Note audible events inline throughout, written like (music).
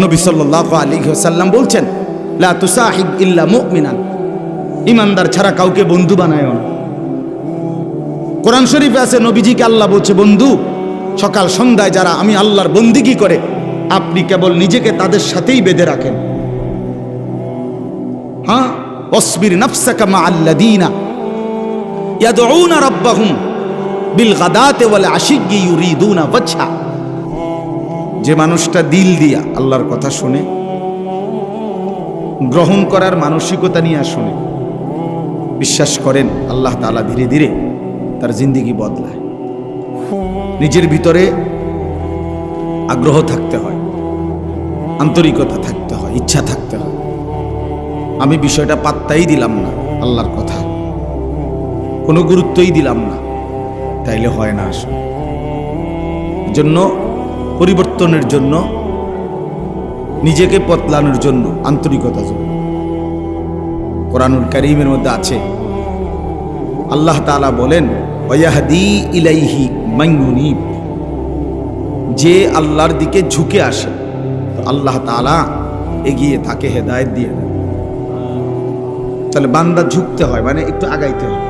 নবী সাল্লাল্লাহু আলাইহি ওয়াসাল্লাম বলছেন, লা তুসাহিব ইমানদার ছাড়া কাউকে বন্ধু বানায় না। কোরআন শরীফে আছে, নবীজিকে আল্লাহ বলছে, বন্ধু, সকাল সন্ধ্যায় যারা আমি আল্লাহর বন্দিগি করে, আপনি কেবল নিজেকে তাদের সাথেই বেঁধে রাখেন। হ্যাঁ? অসবির নফসাকা মা আল্লাদিনা ইয়াদউনা রাব্বাহুম বিল গাদাতে ওয়াল আশিয়্যি ইউরিদুনা ওয়াজহা। যে মানুষটা দিল দিয়া আল্লাহর কথা শুনে, গ্রহণ করার মানসিকতা নিয়ে শুনে, বিশ্বাস করেন আল্লাহ তাআলা ধীরে ধীরে তার জিন্দিগি বদলায়। নিজের ভিতরে আগ্রহ থাকতে হয়, আন্তরিকতা থাকতে হয়, ইচ্ছা থাকতে হয়। আমি বিষয়টা পাত্তাই দিলাম না আল্লাহর কথা, কোনো গুরুত্বই দিলাম না, তাইলে হয় না আসলে। জন্য পরিবর্তনের জন্য, নিজেকে পতলানোর জন্য আন্তরিকতা জন্য। কোরআনুল করিমের মধ্যে আছে, আল্লাহ তাআলা বলেন ওয়াহদি ইলাইহি মাইয়ুনিব যে আল্লাহর দিকে ঝুঁকে আসে, তো আল্লাহ তাআলা এগিয়ে তাকে হেদায়েত দিয়ে তাহলে বান্দা ঝুঁকতে হয় মানে একটু আগাইতে হয়।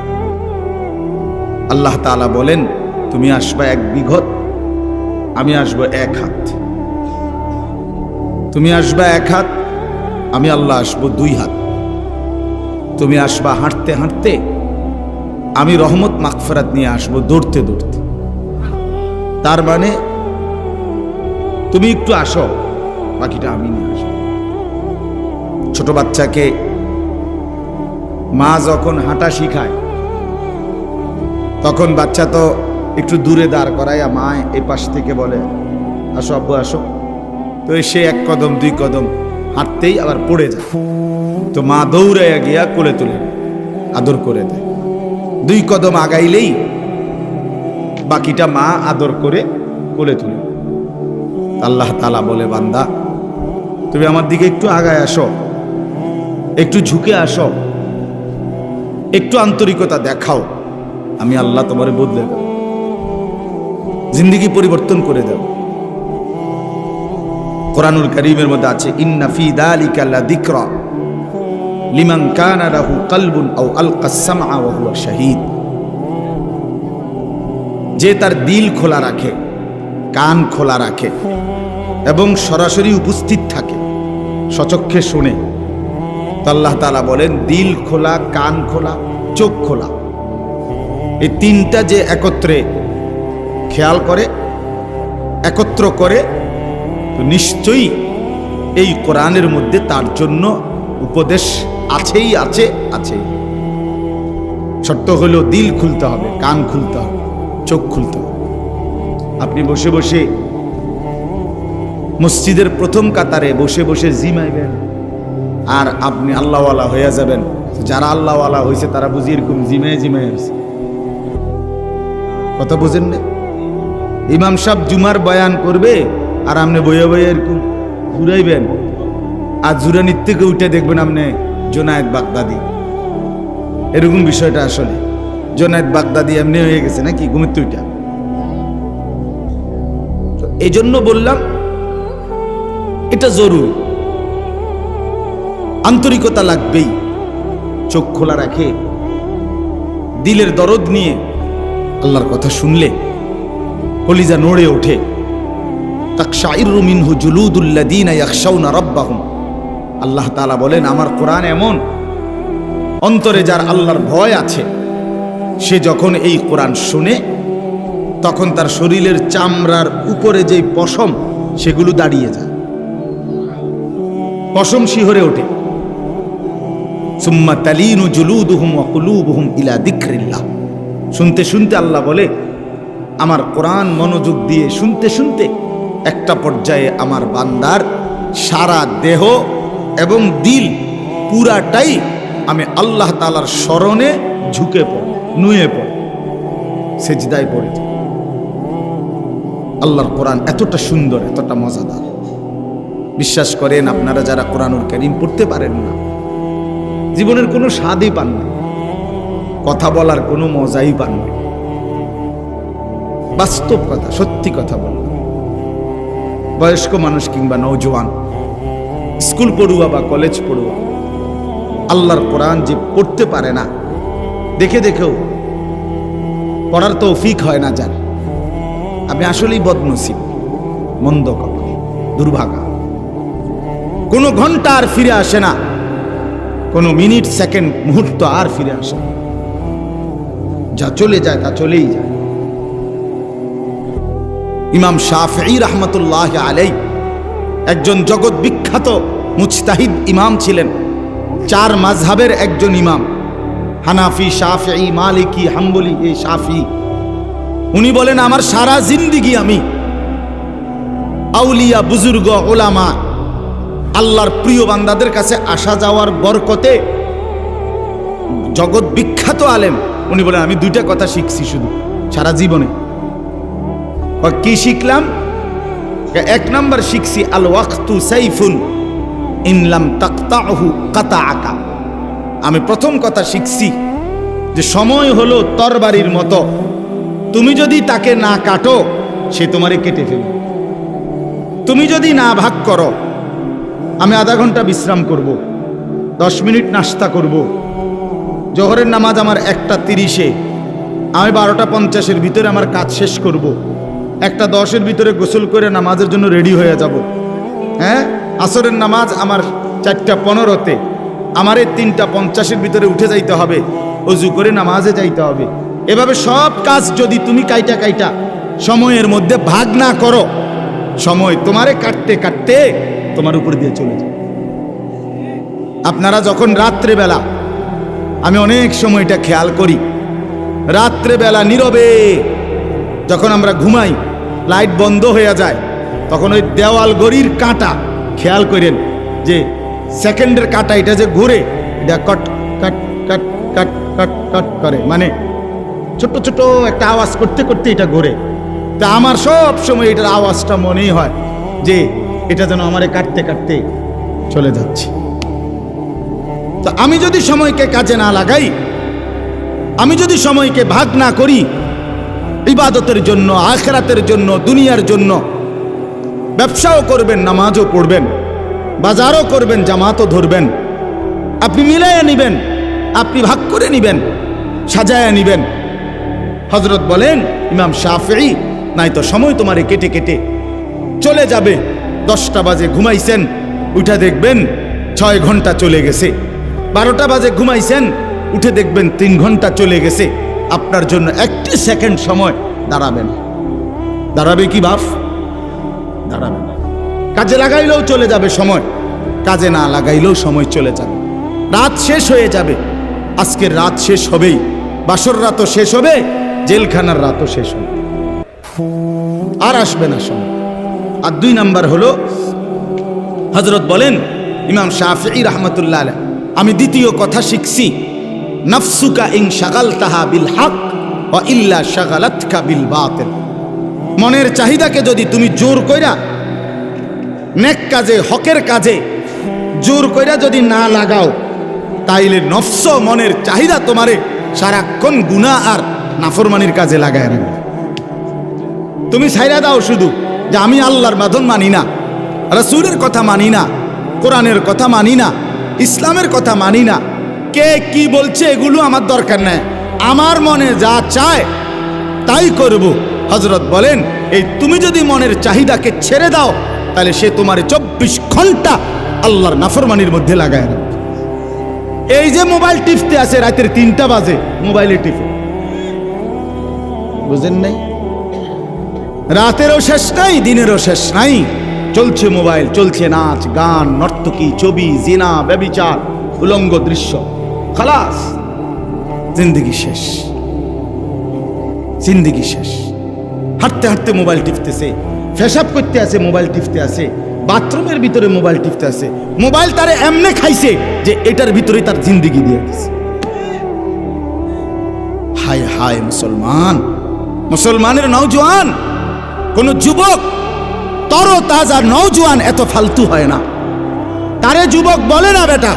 আল্লাহ তাআলা বলেন, তুমি আসবা এক বিঘত আমি আসব এক হাত। তুমি আসবা এক হাত, আমি আল্লাহ আসব দুই হাত। তুমি আসবা হাঁটতে হাঁটতে, আমি রহমত মাকফরাত নিয়ে আসব দৌড়তে দৌড়তে। তার মানে তুমি একটু আসো, বাকিটা আমি নিয়ে আসব। ছোট বাচ্চাকে মা যখন হাঁটা শিখায়, তখন বাচ্চা তো একটু দূরে দাঁড় করাইয়া মা এই পাশ থেকে বলে, আসো আব্বু, আসো। তো সে এক কদম, দুই কদম হাঁটতেই আবার পড়ে যায়। তো মা দৌড়াইয়া গিয়া কোলে তুলে আদর করে দেয়। দুই কদম আগাইলেই বাকিটা মা আদর করে কোলে তুলে আল্লাহ তালা বলে, বান্দা, তুমি আমার দিকে একটু আগায় আসো, একটু ঝুঁকে আসো, একটু আন্তরিকতা দেখাও। আমি আল্লাহ তোমারে বদলে দেব। জিন্দিগি পরিবর্তন করে দেব কোরআনুল করিমের মধ্যে আছে, ইন্না ফি দালিকা লাযিকরা লিমান কানা লাহু কলবুন আও আলকা সামআ ওয়া শাহীদ। যে তার দিল খোলা রাখে, কান খোলা রাখে এবং সরাসরি উপস্থিত থাকে, সচক্ষে শুনে। আল্লাহ তাআলা বলেন, দিল খোলা, কান খোলা, চোখ খোলা। এই তিনটা যে একত্রে খেয়াল করে, একত্র করে, তো নিশ্চয়ই এই কোরআনের মধ্যে তার জন্য উপদেশ আছেই, আছে, আছেই। শর্ত হলো দিল খুলতে হবে, কান খুলতে হবে, চোখ খুলতে হবে। আপনি বসে বসে মসজিদের প্রথম কাতারে বসে বসে জিমাইবেন আর আপনি আল্লাহওয়ালা হয়ে যাবেন। যারা আল্লাহওয়ালা হয়েছে তারা বুঝি এরকম জিমায় জিমায় হয়েছে কথা বুঝেন না ইমাম সাহেব জুমার বয়ান করবে, আর আপনি বইয়ে বইয়ে এরকম ঘুরাইবেন। আর জুরানির থেকে উঠে দেখবেন আপনি জোনায়েদ বাগদাদি। এরকম বিষয়টা আসলে। জোনায়েদ বাগদাদি এমনি হয়ে গেছে নাকি? ঘুমিতে উঠা তো এই জন্য বললাম, এটা জরুরি। আন্তরিকতা লাগবেই, চোখ খোলা রাখে, দিলের দরদ নিয়ে আল্লাহর কথা শুনলে। কলিজা নড়ে ওঠে। আল্লাহ বলেন, আমার কোরআন এমন অন্তরে যার আল্লাহর ভয় আছে, সে যখন এই কোরআন শুনে, তখন তার শরীরের চামড়ার উপরে যেই পশম, সেগুলো দাঁড়িয়ে যায়। পশম শিহরে ওঠে। সুম্মা তালিনু জুলুদুহুম ওয়া কুলুবুহুম ইলা যিকরিল্লাহ। শুনতে শুনতে আল্লাহ বলে আমার কোরআন মনোযোগ দিয়ে শুনতে শুনতে একটা পর্যায়ে আমার বান্দার সারা দেহ এবং দিল পুরাটাই আমি আল্লাহ তালার স্মরণে ঝুঁকে পড়ে, নুয়ে পড়ে, সেজদায় পড়ে। আল্লাহর কোরআন এতটা সুন্দর, এতটা মজাদার বিশ্বাস করেন আপনারা যারা কোরআনুল করিম পড়তে পারেন না, জীবনের কোনো স্বাদই পান না, কথা বলার কোনো মজাই পান না বাস্তব কথা, সত্যি কথা বললাম বয়স্ক মানুষ কিংবা নৌজওয়ান স্কুল পড়ুয়া বা কলেজ পড়ুয়া, আল্লাহর কোরআন যে পড়তে পারে না, দেখে দেখেও পড়ার তৌফিক হয় না যার। আমি আসলেই বদনসিব, মন্দ কপাল দুর্ভাগা। কোনো ঘণ্টা আর ফিরে আসে না, কোনো মিনিট, সেকেন্ড, মুহূর্ত আর ফিরে আসে না। যা চলে যায়, তা চলেই যায়। ইমাম শাফি রহমতুল্লাহ আলাই একজন জগৎ বিখ্যাত মুজতাহিদ ইমাম ছিলেন, চার মাঝহাবের একজন ইমাম, হানাফি শাফি মালিকি, হাম্বলি এই শাফি উনি বলেন, আমার সারা জিন্দিগি আমি আউলিয়া, বুজুর্গ, ওলামা, আল্লাহর প্রিয় বান্দাদের কাছে আসা যাওয়ার বরকতে জগৎ বিখ্যাত আলেম। উনি বলেন, আমি দুইটা কথা শিখছি শুধু, সারা জীবনে। কি শিখলাম? এক নম্বর শিখছি আল ওয়াক্তু সাইফুন ইনলাম তাকতাহু কাতা আকা আমি প্রথম কথা শিখছি যে সময় হলো তরবারির মতো। তুমি যদি তাকে না কাটো, সে তোমারে কেটে ফেলবে। তুমি যদি না ভাগ করো, আমি আধা ঘণ্টা বিশ্রাম করব, দশ মিনিট নাস্তা করব। জোহরের নামাজ আমার একটা তিরিশে, আমি বারোটা পঞ্চাশের ভিতরে আমার কাজ শেষ করব। একটা দশের ভিতরে গোসল করে নামাজের জন্য রেডি হয়ে যাব। হ্যাঁ? আসরের নামাজ আমার চারটা পনেরোতে, আমার এই তিনটা পঞ্চাশের ভিতরে উঠে যাইতে হবে, অজু করে নামাজে যাইতে হবে। এভাবে সব কাজ যদি তুমি কাইটা কাইটা সময়ের মধ্যে ভাগ না করো, সময় তোমারে কাটতে কাটতে তোমার উপর দিয়ে চলে যায়। আপনারা যখন রাত্রেবেলা, আমি অনেক সময়টা খেয়াল করি, রাত্রেবেলা নীরবে যখন আমরা ঘুমাই লাইট বন্ধ হয়ে যায়। তখন ওই দেওয়াল গড়ির কাঁটা, খেয়াল করেন যে সেকেন্ডের কাঁটা, এটা যে ঘুরে, এটা কট, কাট কাট কাট কাট কাট করে। মানে ছোট্ট ছোট একটা আওয়াজ করতে করতে এটা ঘুরে। তা আমার সব সময় এটার আওয়াজটা মনেই হয় যে এটা যেন আমারে কাটতে কাটতে চলে যাচ্ছে। তো আমি যদি সময়কে কাজে না লাগাই, আমি যদি সময়কে ভাগ না করি ইবাদতের জন্য, আখরাতের জন্য, দুনিয়ার জন্য। ব্যবসাও করবেন, নামাজও পড়বেন, বাজারও করবেন, জামাতও ধরবেন। আপনি মিলাইয়া নিবেন, আপনি ভাগ করে নিবেন সাজায়া নিবেন। হজরত বলেন, ইমাম শাফি নাই তো সময় তোমারে কেটে কেটে। চলে যাবে, দশটা বাজে ঘুমাইছেন, উঠে দেখবেন ছয় ঘণ্টা চলে গেছে। বারোটা বাজে ঘুমাইছেন, উঠে দেখবেন তিন ঘণ্টা চলে গেছে। আপনার জন্য একটি সেকেন্ড সময় দাঁড়াবে না দাঁড়াবে কি বাপ? দাঁড়াবে কাজে লাগাইলেও চলে যাবে সময়। কাজে না লাগাইলেও সময় চলে যাবে। রাত শেষ হয়ে যাবে। আজকের রাত শেষ হবেই। বাসর রাতও শেষ হবে, জেলখানার রাতও শেষ হবে। আর আসবে না সময়। আর দুই নাম্বার হলো হজরত বলেন, ইমাম শাহি রহমতুল্লাহ আমি দ্বিতীয় কথা শিখছি। নফসুকা ইং শাগাল তাহা বিল হক ও ইল্লা শাগালাতকা বিল বাতিল। মনের চাহিদাকে যদি তুমি জোর কইরা, নেক কাজে, হকের কাজে জোর কইরা যদি না লাগাও, তাইলে নফস মনের চাহিদা তোমারে সারাক্ষণ গুণা আর নাফরমানির কাজে লাগায় রাখবে। তুমি ছাইরা দাও শুধু যে আমি আল্লাহর মাধন মানি না, রসুলের কথা মানি না, কোরআনের কথা মানি না, ইসলামের কথা মানি না কে কি বলছে এগুলো আমার দরকার নেই। আমার মনে যা চায়, তাই করব। হজরত বলেন, এই তুমি যদি মনের চাহিদাকে ছেড়ে দাও, তাহলে সে তোমার চব্বিশ ঘণ্টা আল্লাহর নাফরমানির মধ্যে লাগায় রাখবে। এই যে মোবাইল টিপতে আছে, রাতের তিনটা বাজে, মোবাইলে টিপে। বুঝেন নাই? রাতেরও শেষ নাই, দিনেরও শেষ নাই। চলছে মোবাইল, চলছে নাচ, গান, নর্তকী, ছবি, জিনা, ব্যবিচার। উলঙ্গ দৃশ্য। খালাস। জিন্দগি শেষ। জিন্দগি শেষ। হাঁটতে হাঁটতে মোবাইল টিপতেছে। ফেসাব করতে আছে, মোবাইল টিপতে আছে। বাথরুমের ভিতরে মোবাইল টিপতে আছে। মোবাইল তারে এমনে খাইছে যে এটার ভিতরে তার জিন্দগি দিয়ে দিছে। হায় হায়, মুসলমান। মুসলমানের নওজোয়ান, কোন যুবক তর তাজা নওজোয়ান এত ফালতু হয় না। তারে যুবক বলে না বেটা।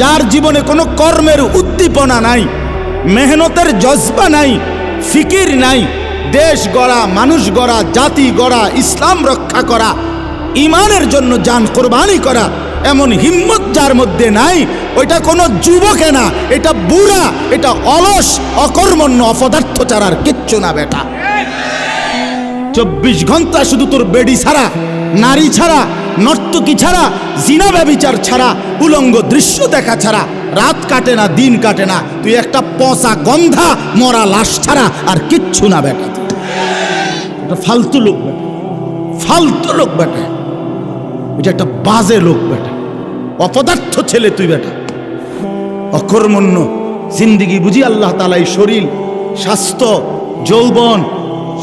যার জীবনে কোনো কর্মের উদ্দীপনা নাই, মেহনতের জজবা নাই, ফিকির নাই, দেশ গড়া, মানুষ গড়া, জাতি গড়া, ইসলাম রক্ষা করা, ইমানের জন্য যান কোরবানি করা, এমন হিম্মত যার মধ্যে নাই, ওইটা কোনো যুবকে না, এটা বুড়া, এটা অলস, অকর্মণ্য, অপদার্থ চারার কিচ্ছু না বেটা। চব্বিশ ঘণ্টা শুধু তোর বেডি ছাড়া, নারী ছাড়া নর্তকী ছাড়া, জিনা ব্যবিচার ছাড়া, উলঙ্গ দৃশ্য দেখা ছাড়া, রাত কাটে না, দিন কাটে না, তুই একটা পচা গন্ধা, মরা লাশ ছাড়া আর কিচ্ছু না বেটা এটা ফালতু লোক বেটা। ফালতু লোক বেটা। এটা একটা বাজে লোক বেটা। অপদার্থ ছেলে তুই বেটা। অকর্মণ্য, জিন্দিগি বুঝি আল্লাহ তালা এই শরীর, স্বাস্থ্য, যৌবন,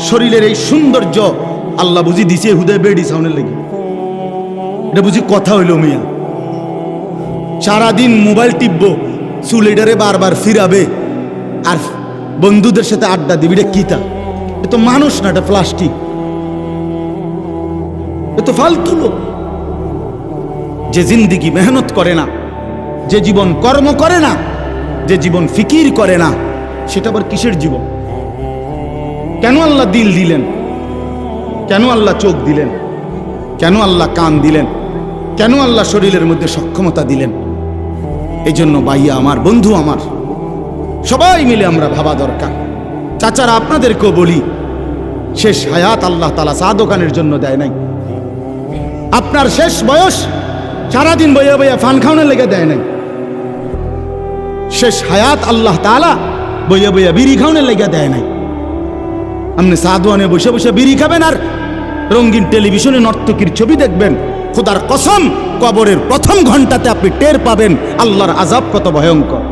শরীরের এই সৌন্দর্য, আল্লাহ বুঝি দিছে হুদয় বেডি সাউনের লেগে। এটা বুঝি কথা হইল মিয়া। সারাদিন মোবাইল টিপবো চুলিডারে বারবার ফিরাবে, আর বন্ধুদের সাথে আড্ডা দিবি, এটা কিতা এ তো মানুষ না, এটা প্লাস্টিক। এ তো ফালতু লোক। যে জিন্দিগি মেহনত করে না, যে জীবন কর্ম করে না, যে জীবন ফিকির করে না, সেটা আবার কিসের জীবন? কেন আল্লাহ দিল দিলেন? কেন আল্লাহ চোখ দিলেন? কেন আল্লাহ কান দিলেন? কেন আল্লাহ শরীরের মধ্যে সক্ষমতা দিলেন? এই জন্য বাইয়া আমার, বন্ধু আমার, সবাই মিলে আমরা ভাবা দরকার। চাচারা, আপনাদেরকেও বলি, শেষ হায়াত আল্লাহ তালা চা দোকানের জন্য দেয় নাই। আপনার শেষ বয়স সারাদিন বইয়া বইয়া ফান খাওয়ানোর লেগে দেয় নাই। শেষ হায়াত আল্লাহ তালা বইয়া বইয়া বিড়ি খাওয়ানোর লেগে দেয় নাই। আপনি সাদওয়ানে বসে বসে বিড়ি খাবেন আর রঙিন টেলিভিশনে নর্তকীর ছবি দেখবেন। খোদার কসম, কবরের প্রথম ঘন্টাতে আপনি টের পাবেন আল্লাহর আজাব কত ভয়ঙ্কর।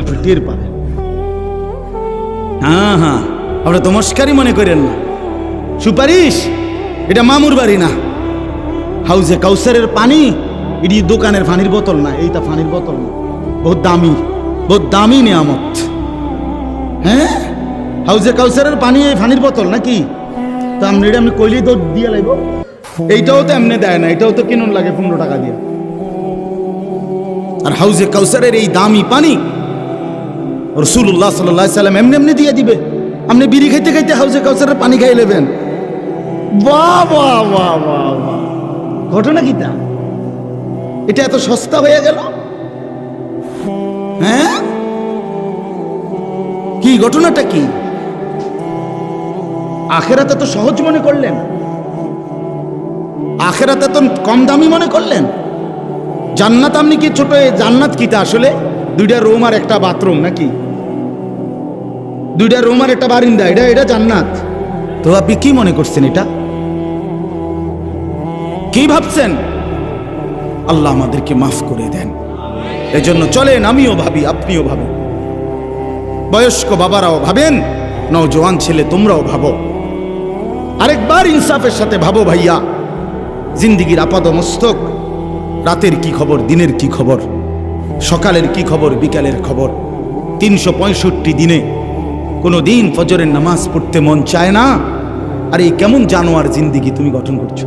আপনি টের পাবেন। হ্যাঁ হ্যাঁ আমরা তো মস্কারি মনে করেন না। সুপারিশ, এটা মামুর বাড়ি না। হাউজে কাউসারের পানি, এটি দোকানের পানির বোতল না, এইটা পানির বোতল না। বহুত দামি বহুত দামি নিয়ামত। হ্যাঁ? হাউজে কাউসারের পানি এই পানির বোতল নাকি? তো আপনি এটা আপনি কইলেই তো দিয়ে লাগব এইটাও তো এমনি দেয় না, এটাও তো কিনুন লাগে পনেরো টাকা দিয়ে। আর হাউজে কাউসারের এই দামি পানি রসুল্লাহ সাল্লাহ সাল্লাম এমনি এমনি দিয়ে দিবে। আপনি বিড়ি খাইতে খাইতে হাউজে কাউসারের পানি খাই নেবেন। বাহ বাহ বাহ বাহ বাহ। ঘটনা কি তা? এটা এত সস্তা হয়ে গেল? হ্যাঁ? কি ঘটনাটা কি? আখেরাতে তো সহজ মনে করলেন। আখেরাতে তো কম দামি মনে করলেন। জান্নাত আপনি কি ছোট জান্নাত কিটা আসলে? দুইটা রুম আর একটা বাথরুম নাকি? দুইটা রুম আর একটা বারিন্দা, এটা এটা জান্নাত। তো আপনি কি মনে করছেন এটা? কি ভাবছেন? আল্লাহ আমাদেরকে মাফ করে দেন। এজন্য চলেন, আমিও ভাবি, আপনিও ভাবেন। বয়স্ক বাবারাও ভাবেন, নওজোয়ান ছেলে তোমরাও ভাবো। আরেকবার ইনসাফের সাথে ভাবো ভাইয়া। জিন্দিগির আপাদ মস্তক রাতের কি খবর, দিনের কি খবর, সকালের কি খবর, বিকালের খবর। তিনশো পঁয়ষট্টি দিনে কোনো দিন ফজরের নামাজ পড়তে মন চায় না। আর এই কেমন জানোয়ার জিন্দিগি তুমি গঠন করছ?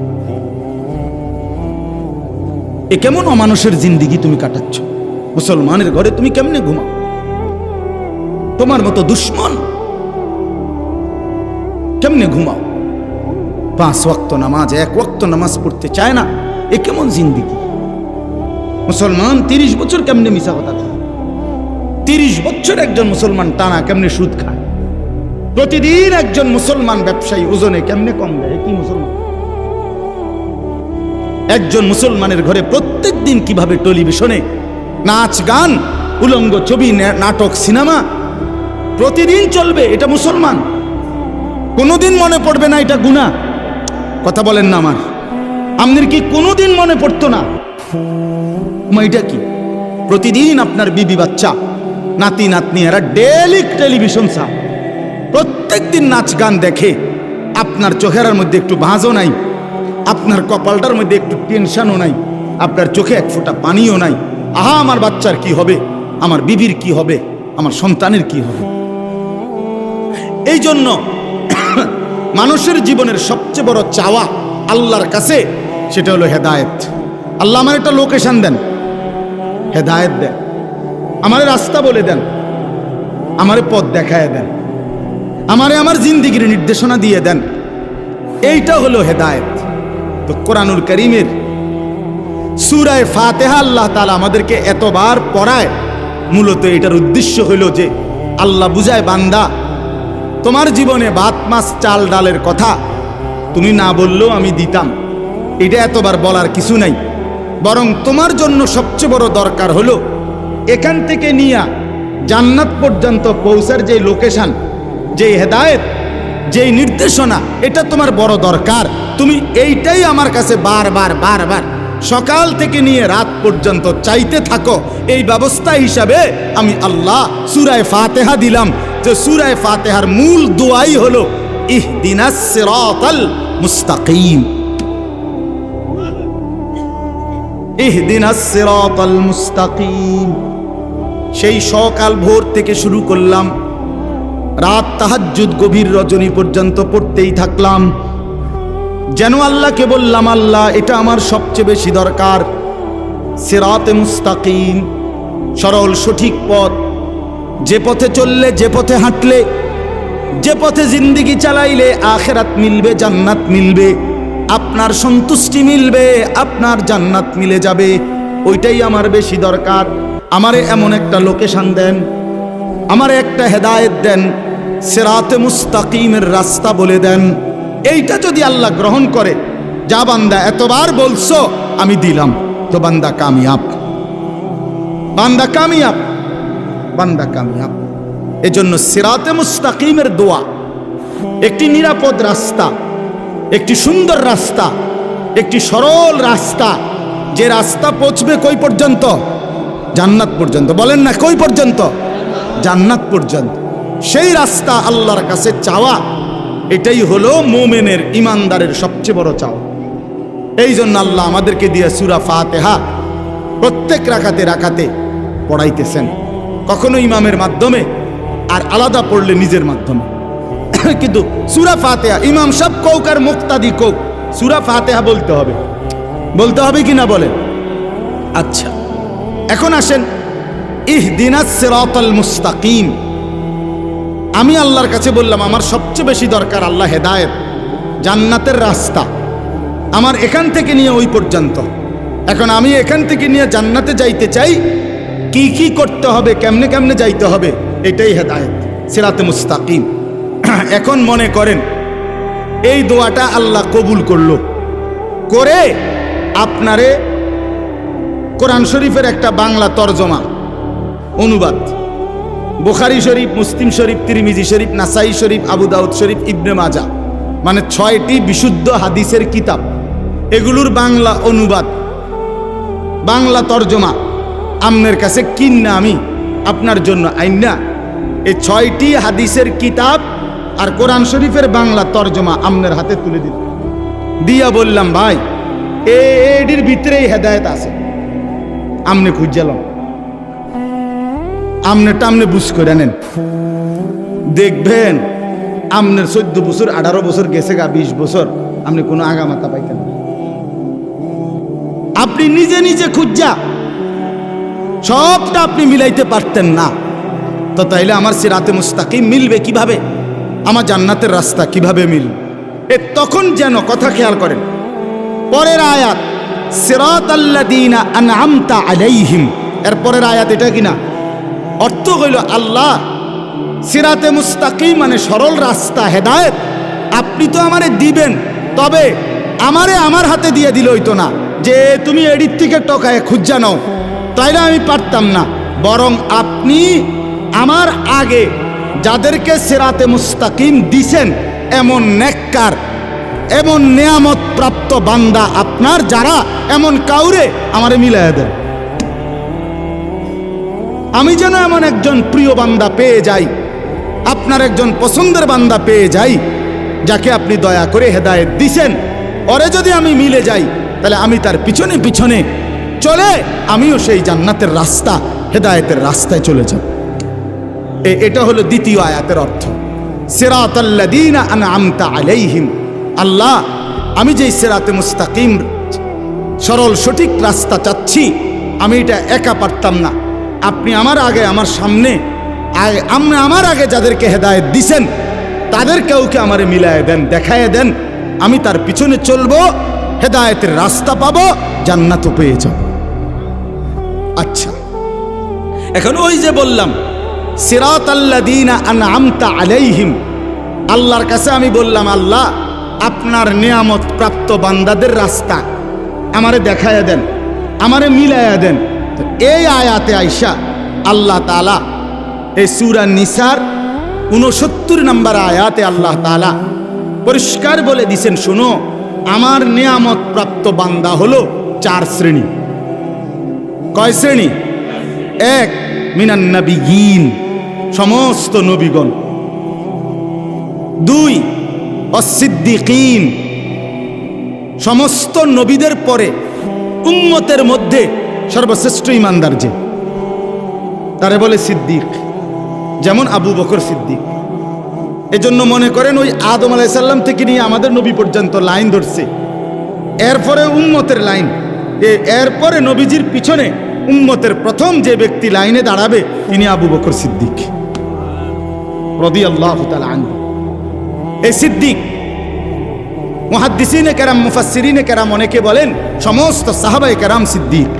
এ কেমন অমানুষের জিন্দিগি তুমি কাটাচ্ছ? মুসলমানের ঘরে তুমি কেমনে ঘুমাও? তোমার মতো দুশ্মন কেমনে ঘুমাও? পাঁচ ওয়াক্ত নামাজ, এক ওয়াক্ত নামাজ পড়তে চায় না। এ কেমন জিন্দিগি? মুসলমান তিরিশ বছর কেমনে মিশা কথা কয়? তিরিশ বছর একজন মুসলমান টানা কেমনে সুদ খায়? প্রতিদিন একজন মুসলমান ব্যবসায়ী ওজনে কেমনে কম দেয়? কি মুসলমান? একজন মুসলমানের ঘরে প্রত্যেক দিন কীভাবে টেলিভিশনে নাচ, গান, উলঙ্গ ছবি নাটক, সিনেমা, প্রতিদিন চলবে, এটা মুসলমান। কোনোদিন মনে পড়বে না এটা গুণা কথা বলেন না আমার। আপনার কি কোনোদিন মনে পড়তো না? মা, এটা কি? প্রতিদিন আপনার বিবি বাচ্চা নাতি নাতনি এরা ডেলি টেলিভিশন সা প্রত্যেক দিন নাচ গান দেখে। আপনার চোখের মধ্যে একটু ভাঁজও নাই। আপনার কপালটার মধ্যে একটু টেনশনও নাই। আপনার চোখে এক ফোঁটা পানিও নাই। আহা আমার বাচ্চার কি হবে? আমার বিবির কি হবে? আমার সন্তানের কি হবে? এই জন্য মানুষের জীবনের সবচেয়ে বড় চাওয়া আল্লাহর কাছে, সেটা হলো হেদায়েত। আল্লাহ আমার একটা লোকেশন দেন। হেদায়েত দেন। আমার রাস্তা বলে দেন। আমারে পথ দেখায় দেন। আমারে আমার জিন্দিগির নির্দেশনা দিয়ে দেন। এইটা হলো হেদায়েত। তো কোরআনুল করিমের সুরায় ফাতেহা আল্লাহ তালা আমাদেরকে এতবার পড়ায়, মূলত এটার উদ্দেশ্য হইল যে আল্লাহ বুঝায় বান্দা তোমার জীবনে ভাত, মাছ, চাল, ডালের কথা। তুমি না বললেও আমি দিতাম। এটা এতবার বলার কিছু নাই। বরং তোমার জন্য সবচেয়ে বড় দরকার হলো, এখান থেকে নিয়া জান্নাত পর্যন্ত পৌঁছার যে লোকেশন, যে হেদায়েত যেই নির্দেশনা, এটা তোমার বড় দরকার। তুমি এইটাই আমার কাছে বারবার বারবার সকাল থেকে নিয়ে রাত পর্যন্ত চাইতে থাকো। এই ব্যবস্থা হিসাবে আমি আল্লাহ সুরায় ফাতেহা দিলাম। যে সুরায় ফাতেহার মূল দোয়াই হলো ইহদিনাস সিরাতাল মুস্তাকিম। ইহদিনাস সিরাতাল মুস্তাকিম। সেই সকাল ভোর থেকে শুরু করলাম। রাত তাহাজ্জুদ গভীর রজনী পর্যন্ত পড়তেই থাকলাম। যেন আল্লাহকে বললাম, আল্লাহ, এটা আমার সবচেয়ে বেশি দরকার। সেরাতে মুস্তাকিম। সরল সঠিক পথ। যে পথে চললে, যে পথে হাঁটলে, যে পথে জিন্দিগি চালাইলে আখেরাত মিলবে, জান্নাত মিলবে। আপনার সন্তুষ্টি মিলবে, আপনার জান্নাত মিলে যাবে। ওইটাই আমার বেশি দরকার। আমারে এমন একটা লোকেশন দেন, আমার একটা হেদায়েত দেন, সেরাতে মুস্তাকিমের রাস্তা বলে দেন। এইটা যদি আল্লাহ গ্রহণ করে, যা বান্দা এতবার বলছো, আমি দিলাম। তো বান্দা কামিয়াব। বান্দা কামিয়াব। বান্দা কামিয়াব এজন্য সিরাতে মুস্তাকিমের দোয়া, একটি নিরাপদ রাস্তা, একটি সুন্দর রাস্তা, একটি সরল রাস্তা, যে রাস্তা পৌঁছবে কই পর্যন্ত? জান্নাত পর্যন্ত। বলেন না কই পর্যন্ত? জান্নাত পর্যন্ত। সেই রাস্তা আল্লাহর কাছে চাওয়া, এটাই হলো মোমেনের ইমানদারের সবচেয়ে বড় চাওয়া। এই জন্য আল্লাহ আমাদেরকে দিয়ে সুরা ফাতেহা প্রত্যেক রাখাতে রাখাতে পড়াইতেছেন। কখনো ইমামের মাধ্যমে, আর আলাদা পড়লে নিজের মাধ্যমে। (coughs) কিন্তু সুরা ফাতেহা, ইমাম সব কৌকার মুক্তাদি কৌক সুরা ফাতেহা বলতে হবে। বলতে হবে কি না বলেন? আচ্ছা এখন আসেন, ইহদিনাস সিরাতাল মুস্তাকিম। আমি আল্লাহর কাছে বললাম, আমার সবচেয়ে বেশি দরকার আল্লাহ হেদায়েত, জান্নাতের রাস্তা। আমার এখান থেকে নিয়ে ওই পর্যন্ত। এখন আমি এখান থেকে নিয়ে জান্নাতে যাইতে চাই কি কি করতে হবে, কেমনে কেমনে যাইতে হবে, এটাই হেদায়েত, সেরাতে মুস্তাকিম। (clears throat) এখন মনে করেন, এই দোয়াটা আল্লাহ কবুল করল। করে আপনারে কোরআন শরীফের একটা বাংলা তর্জমা, অনুবাদ। বুখারি শরীফ, মুসলিম শরীফ, তিরমিজি শরীফ, নাসাই শরীফ, আবু দাউদ শরীফ, ইবনে মাজা মানে ছয়টি বিশুদ্ধ হাদিসের কিতাব। এগুলোর বাংলা অনুবাদ, বাংলা তর্জমা। আমনের কাছে কিন্না আমি। আপনার জন্য আইনা এই ছয়টি হাদিসের কিতাব আর কোরআন শরীফের বাংলা তর্জমা আমনের হাতে তুলে দিল। দিয়া বললাম, ভাই এডির ভিতরেই হেদায়েত আছে। আমনে খুঁজালাম আমনে টামনে বুঝ করে নেন। দেখবেন, আমনের চোদ্দ বছর, আঠারো বছর গেছে গা, বিশ বছর। আপনি কোনো আগামাতা পাইতেন। আপনি নিজে নিজে খুঁজা। সবটা আপনি মিলাইতে পারতেন না। তো তাইলে আমার সিরাতে মুস্তাকিম মিলবে কীভাবে? আমার জান্নাতের রাস্তা কীভাবে মিল এ তখন যেন কথা খেয়াল করেন। পরের আয়াত সিরাত আল্লাদিনা আনআমতা আলাইহিম। এর পরের আয়াত এটা কিনা? অর্থ হইল আল্লাহ, সিরাতে মুস্তাকিম মানে সরল রাস্তা, হেদায়েত। আপনি তো আমারে দিবেন, তবে আমারে আমার হাতে দিয়ে দিল হইতো না। যে তুমি এডির থেকে টকায় খুঁজা নাও। তাইলে আমি পারতাম না। বরং আপনি আমার আগে যাদেরকে সেরাতে মুস্তাকিম দিছেন, এমন নেককার, এমন নেয়ামত প্রাপ্ত বান্দা আপনার, যারা এমন কাউরে আমারে মিলাইয়া দেন। আমি যেন এমন একজন প্রিয় বান্দা পেয়ে যাই, আপনার একজন পছন্দের বান্দা পেয়ে যাই, যাকে আপনি দয়া করে হেদায়েত দিছেন, ওরে যদি আমি মিলে যাই, তাহলে আমি তার পিছনে পিছনে চলে, আমিও সেই জান্নাতের রাস্তা, হেদায়েতের রাস্তায় চলে যাব। এটা হলো দ্বিতীয় আয়াতের অর্থ। সিরাতাল্লাযীনা আনআমতা আলাইহিম। আল্লাহ, আমি যেই সিরাতে মুস্তাকিম, সরল, সঠিক রাস্তা চাচ্ছি, আমি এটা একা পারতাম না। আপনি আমার আগে আমার সামনে আপনি আমার আগে যাদেরকে হেদায়েত দিছেন, তাদের কাউকে আমারে মিলায় দেন, দেখায় দেন, আমি তার পিছনে চলবো, হেদায়েতের রাস্তা পাবো, জান্নাতও পেয়ে যাব। আচ্ছা। এখন ওই যে বললাম সিরাত আল্লাদিনা আনআমতা আলাইহিম। আল্লাহর কাছে আমি বললাম, আল্লাহ, আপনার নিয়ামত প্রাপ্ত বান্দাদের রাস্তা আমারে দেখায়া দেন, আমারে মিলাইয়া দেন। এই আয়াতে আইসা আল্লাহ তাআলা এই সুরা নিসার উনসত্তর নম্বর আয়াতে আল্লাহ তাআলা পরিষ্কার বলে দিছেন, শুনো, আমার নিয়ামত প্রাপ্ত বান্দা হলো চার শ্রেণি। কয় শ্রেণি? এক, মিনান নবীন সমস্ত নবীগণ। দুই, অসিদ্দিকিন, সমস্ত নবীদের পরে উম্মতের মধ্যে সর্বশ্রেষ্ঠ ইমানদার যে। তারে বলে সিদ্দিক, যেমন আবু বকর সিদ্দিক। এজন্য মনে করেন ওই আদম আলাইসাল্লাম থেকে নিয়ে আমাদের নবী পর্যন্ত লাইন ধরছে। এরপরে উম্মতের লাইন এরপরে নবীজির পিছনে উম্মতের প্রথম যে ব্যক্তি লাইনে দাঁড়াবে, তিনি আবু বকর সিদ্দিক। রদি আল্লাহ আনহু। এই সিদ্দিক, মহাদ্দিসিনে কেরাম, মুফাসসিরিনে কেরাম অনেকে বলেন, সমস্ত সাহাবাই কেরাম সিদ্দিক।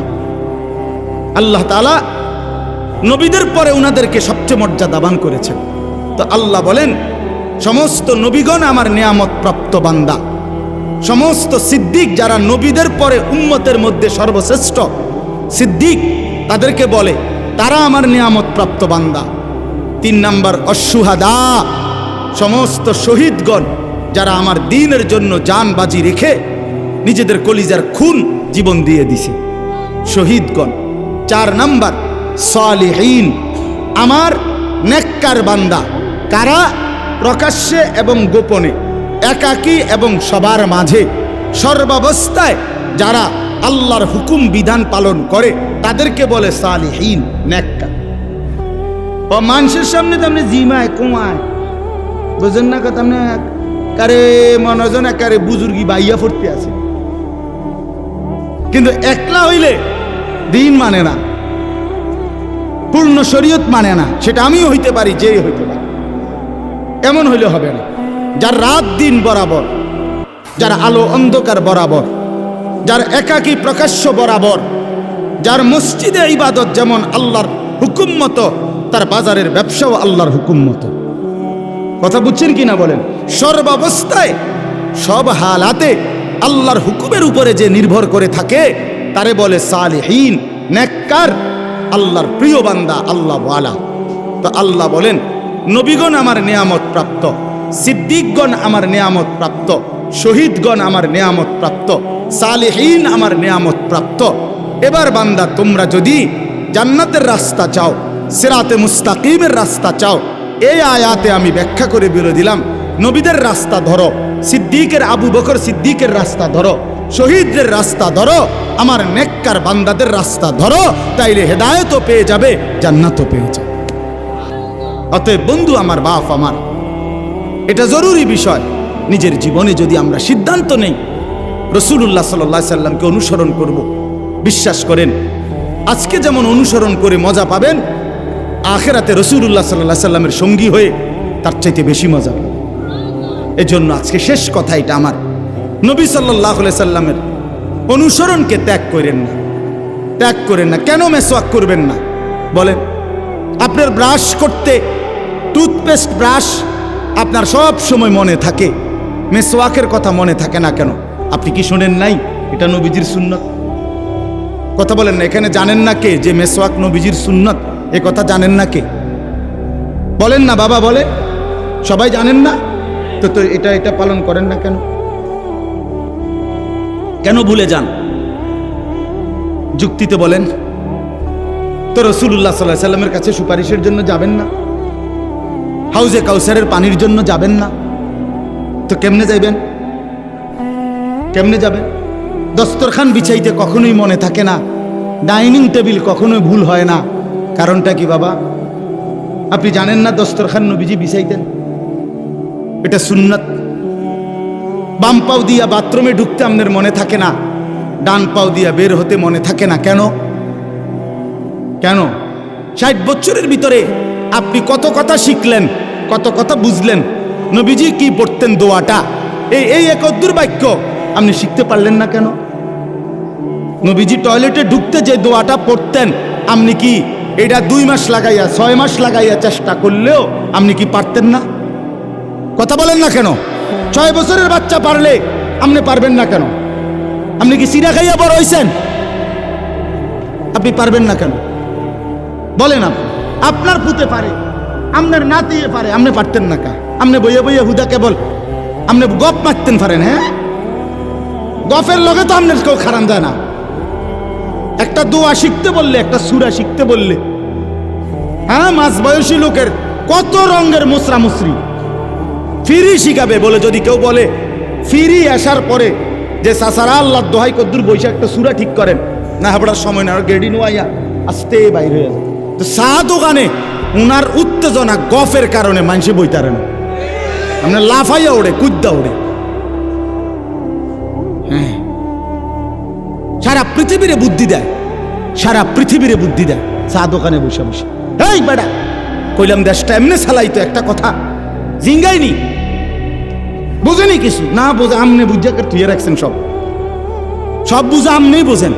আল্লাহ তালা নবীদের পরে উনাদেরকে সবচেয়ে মর্যাদাবান করেছেন। তো আল্লাহ বলেন, সমস্ত নবীগণ আমার নিয়ামত প্রাপ্ত বান্দা। সমস্ত সিদ্দিক যারা নবীদের পরে উম্মতের মধ্যে সর্বশ্রেষ্ঠ সিদ্দিক তাদেরকে বলে, তারা আমার নিয়ামত প্রাপ্ত বান্দা। তিন নাম্বার, অসুহাদা। সমস্ত শহীদগণ যারা আমার দিনের জন্য যান বাজি রেখে নিজেদের কলিজার খুন জীবন দিয়ে দিছে। শহীদগণ। চার নাম্বার, সালিহীন। আমার নেককার বান্দা। কারা? প্রকাশ্যে এবং গোপনে, একাকী এবং সবার মাঝে, সর্বাবস্থায় যারা আল্লাহর হুকুম বিধান পালন করে, তাদেরকে বলে সালিহীন নেককার ও মানুষের সামনে তেমনি জিমায়, কুমায়। বুঝেন না কথা কারে মনোজন একারে বুজুর্গি বাইয়া ফুটতে আছে। কিন্তু একলা হইলে দিন মানে না, পূর্ণ শরীয়ত মানে না, সেটা আমিও হইতে পারি যেই হইতে পারি। এমন হইলে হবে না। যার রাত দিন বরাবর, যার আলো অন্ধকার বরাবর যার একাকী প্রকাশ্য বরাবর, যার মসজিদে ইবাদত যেমন আল্লাহর হুকুম মতো, তার বাজারের ব্যবসাও আল্লাহর হুকুম মতো। কথা বুঝছেন কি না বলেন? সর্বাবস্থায় সব হালাতে আল্লাহর হুকুমের উপরে যে নির্ভর করে থাকে, তারে বলে সালেহীন, নেককার, আল্লাহর প্রিয় বান্দা, আল্লাহ ওয়ালা। তো আল্লাহ বলেন, নবীগণ আমার নিয়ামত প্রাপ্ত, সিদ্দিকগণ আমার নিয়ামত প্রাপ্ত। শহীদগণ আমার নিয়ামত প্রাপ্ত, সালেহীন আমার নিয়ামত প্রাপ্ত। এবার বান্দা, তোমরা যদি জান্নাতের রাস্তা চাও, সেরাতে মুস্তাকিমের রাস্তা চাও, এই আয়াতে আমি ব্যাখ্যা করে বেরো দিলাম, নবীদের রাস্তা ধরো, সিদ্দিকের, আবু বকর সিদ্দিকের রাস্তা ধরো, শহীদদের রাস্তা ধরো, আমার নেককার বান্দাদের রাস্তা ধরো, তাইলে হেদায়তও পেয়ে যাবে, জান্নাতও পেয়ে যাবে। অতএব বন্ধু, আমার বাপ আমার, এটা জরুরি বিষয়। নিজের জীবনে যদি আমরা সিদ্ধান্ত নেই রসুল্লাহ সাল্লাহ সাল্লামকে অনুসরণ করব। বিশ্বাস করেন, আজকে যেমন অনুসরণ করে মজা পাবেন, আখেরাতে রসুল্লাহ সাল্লাহ সাল্লামের সঙ্গী হয়ে তার চাইতে বেশি মজা এজন্য আজকে শেষ কথা এটা আমার। নবী সাল্লাহ সাল্লামের অনুসরণকে ত্যাগ করেন না। ত্যাগ করেন না, কেন মেসওয়াক করবেন না? বলেন, আপনার ব্রাশ করতে টুথপেস্ট ব্রাশ আপনার সব সময় মনে থাকে। মেসওয়াকের কথা মনে থাকে না কেন? আপনি কি শোনেন নাই? এটা নবীজির সুন্নত। কথা বলেন না, এখানে জানেন না কে যে মেসওয়াক নবীজির সুন্নত? এ কথা জানেন না কে? বলেন না, বাবা বলে। সবাই জানেন না? তো তো এটা এটা পালন করেন না কেন? কেন ভুলে যান? যুক্তিতে বলেন। তো রসুল্লাহ সাল্লাহ সাল্লামের কাছে সুপারিশের জন্য যাবেন না? হাউজে কাউসারের পানির জন্য যাবেন না? তো কেমনে যাইবেন? কেমনে যাবেন? দস্তরখান বিছাইতে কখনোই মনে থাকে না। ডাইনিং টেবিল কখনোই ভুল হয় না। কারণটা কি বাবা? আপনি জানেন না দস্তরখান নবীজি বিছাইতেন? এটা সুন্নত। বাম পাও দিয়া বাথরুমে ঢুকতে আপনার মনে থাকে না। ডান পাও দিয়া বের হতে মনে থাকে না। কেন? কেন? ষাট বছরের ভিতরে আপনি কত কথা শিখলেন, কত কথা বুঝলেন নবীজি কি পড়তেন দোয়াটা? এই এই একদ্দুর বাক্য। আপনি শিখতে পারলেন না কেন? নবীজি টয়লেটে ঢুকতে যে দোয়াটা পড়তেন, আপনি কি এটা দুই মাস লাগাইয়া, ছয় মাস লাগাইয়া চেষ্টা করলেও আপনি কি পারতেন না? কথা বলেন না কেন? ছয় বছরের বাচ্চা পারলে আপনি পারবেন না কেন? আপনি কি সিরা খাইয়া বড় হয়েছেন আপনি পারবেন না কেন? বলেন আপনি। আপনার পুতে পারে, আপনার নাতিয়ে পারে, আপনি পারতেন না কা আপনি বইয়ে বইয়ে হুদা কেবল। আপনি গপ মারতেন পারেন হ্যাঁ? গফের লগে তো আপনার কেউ খারান যায় না। একটা দোয়া শিখতে বললে, একটা সুরা শিখতে বললে। হ্যাঁ মাঝ বয়সী লোকের কত রঙের মুসরা মুসরি। ফিরি শিখাবে বলে যদি কেউ বলে। ফিরি আসার পরে যে সাসারা আল্লাহ দোহাই কদ্দুর বৈশাখ একটা সুরা ঠিক করেন, না হাবড়ার সময় না গেডি নোয়াইয়া, আস্তে বাইর তো চা দোকানে উনার উত্তেজনা গফের কারণে মানুষে বইতারে না আপনার লাফাইয়া ওড়ে কুদ্দা ওড়ে হ্যাঁ সারা পৃথিবীরে বুদ্ধি দেয় সারা পৃথিবীরে বুদ্ধি দেয় চা দোকানে বসে বসে এই বেড়া কইলাম দেশটা এমনি চালাইতো একটা কথা জিঙ্গাইনি বোঝেনি কিছু না বোঝে আমনে বুঝা তুই রাখছেন সব সব বুঝা আমনেই বোঝেন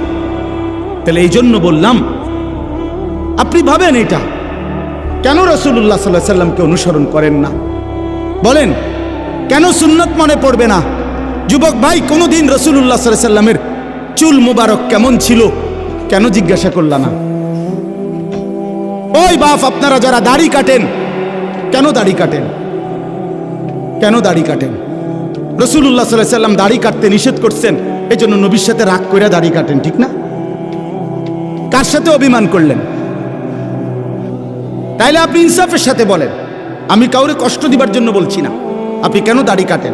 তাহলে এই জন্য বললাম আপনি ভাবেন এটা কেন রসুল্লাহ সাল্লাহ সাল্লামকে অনুসরণ করেন না বলেন, কেন সুন্নত মনে পড়বে না? যুবক ভাই, কোনোদিন রসুল্লাহ সাল্লাহ সাল্লামের চুল মুবারক কেমন ছিল? কেন জিজ্ঞাসা করলা না? ওই বাপ, আপনারা যারা দাড়ি কাটেন, কেন দাড়ি কাটেন? কেন দাড়ি কাটেন? রসুল্লাহ সাল্লাহ সাল্লাম দাড়ি কাটতে নিষেধ করছেন এই জন্য নবীর সাথে রাগ করে দাড়ি কাটেন, ঠিক না? কার সাথে অভিমান করলেন? তাইলে আপনি ইনসাফের সাথে বলেন। আমি কাউরে কষ্ট দিবার জন্য বলছি না। আপনি কেন দাড়ি কাটেন?